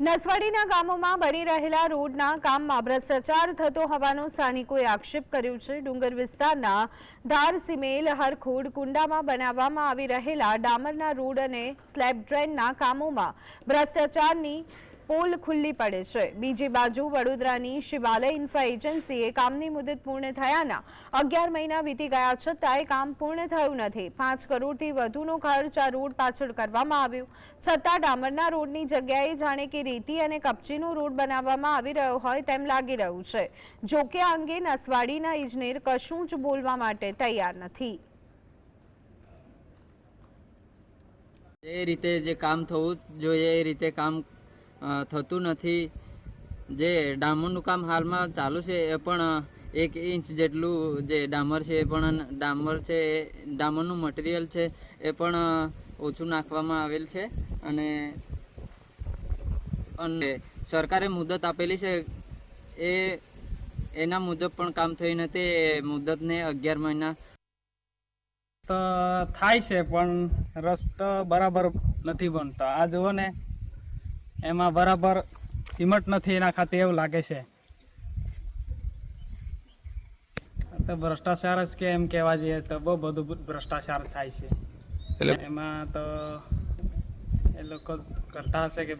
નસવાડીના ગામોમાં બની રહેલા રોડના કામમાં ભ્રષ્ટાચાર થતો હોવાનો સ્થાનિકોએ આક્ષેપ કર્યો છે. ડુંગર વિસ્તારના ધાર સિમેલ હરખોડ કુંડામાં બનાવવામાં આવી રહેલા ડામરના રોડ અને સ્લેબ ડ્રેનના કામોમાં ભ્રષ્ટાચારની પોલ ખુલ્લી પડે છે. બીજી બાજુ વડોદરાની શિવાલય ઇન્ફ્રા એજન્સીએ કામની મુદત પૂર્ણ થયાના અગિયાર મહિના વીતી ગયા છતાંય કામ પૂર્ણ થયું નથી. પાંચ કરોડથી વધુનો ખર્ચ આ રોડ પાછળ કરવામાં આવ્યો. છતાં ડામરના રોડની જગ્યાએ જાણે કે રેતી અને કપચીનો રોડ બનાવવામાં આવી રહ્યો હોય તેમ લાગી રહ્યું છે. જોકે આ અંગે નસવાડીના ઇજનેર કશું જ બોલવા માટે તૈયાર નથી. એ રીતે જે કામ થવું જોઈએ, એ રીતે કામ થતું નથી. જે ડામરનું કામ હાલમાં ચાલુ છે એ પણ એક ઇંચ જેટલું જે ડામર છે એ પણ ડામર છે ડામરનું મટીરિયલ છે એ પણ ઓછું નાખવામાં આવેલ છે. અને અને, સરકારે મુદત આપેલી છે. એ, એના મુજબ પણ કામ થયું નથી એ મુદતને અગિયાર મહિના તો થાય છે, પણ રસ્તો બરાબર નથી બનતો. આ જુઓ ને એમાં બરાબર સિમેન્ટ નથી એના ખાતે એવું લાગે છે. તો ભ્રષ્ટાચાર જ કે એમ કહેવા જઈએ તો બહુ બધું ભ્રષ્ટાચાર થાય છે. એમાં તો એ લોકો કરતા હશે કે